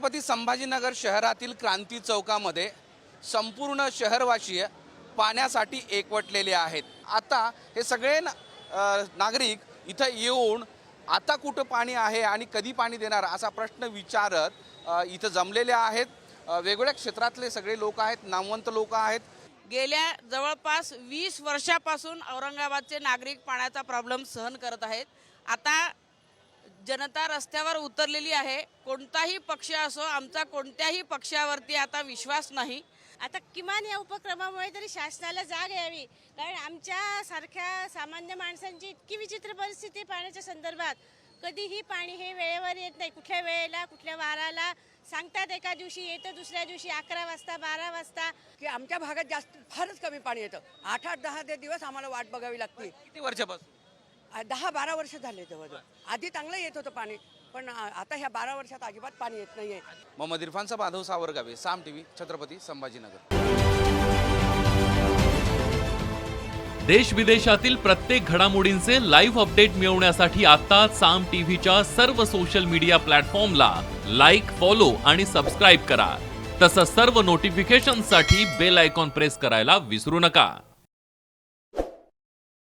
छत्रपती संभाजीनगर शहरातील क्रांती चौकामध्ये संपूर्ण शहरवासीय पाण्यासाठी एकवटलेले आहेत. आता हे सगळे न- नागरिक इथं येऊन आता कुठं पाणी आहे आणि कधी पाणी देणार असा प्रश्न विचारत इथं जमलेले आहेत. वेगवेगळ्या क्षेत्रातले सगळे लोक आहेत नामवंत लोक आहेत. गेल्या जवळपास वीस वर्षापासून औरंगाबादचे नागरिक पाण्याचा प्रॉब्लेम सहन करत आहेत. आता जनता रस्त्यावर उतरलेली आहे. कोणताही पक्ष असो आमचा कोणत्याही पक्षावरती आता विश्वास नाही. आता किमान या उपक्रमामुळे तरी शासनाला जाग यावी. कारण आमच्या सारख्या सामान्य माणसांची इतकी विचित्र परिस्थिती पाण्याच्या संदर्भात कधीही पाणी हे वेळेवर येत नाही. कुठल्या वेळेला कुठल्या वाराला. सांगतात एका दिवशी येतं दुसऱ्या दिवशी अकरा वाजता बारा वाजता. की आमच्या भागात जास्त फारच कमी पाणी येतं. आठ आठ दहा ते दिवस आम्हाला वाट बघावी लागते. किती वर्षापासून? दहा बारा वर्ष झाले जवळजवळ. आधी चांगलं येत होतं पाणी पण आता ह्या बारा वर्षात अजिबात पाणी येत नाहीये. मोहम्मद इरफानचा माधव सावरगावे साम टीव्ही छत्रपती संभाजीनगर. देश विदेशातील प्रत्येक घडामोडींचे लाईव्ह अपडेट मिळवण्यासाठी आता साम टीव्हीच्या सर्व सोशल मीडिया प्लॅटफॉर्मला लाईक फॉलो आणि सबस्क्राईब करा. तसंच सर्व नोटिफिकेशनसाठी बेल आयकॉन प्रेस करायला विसरू नका.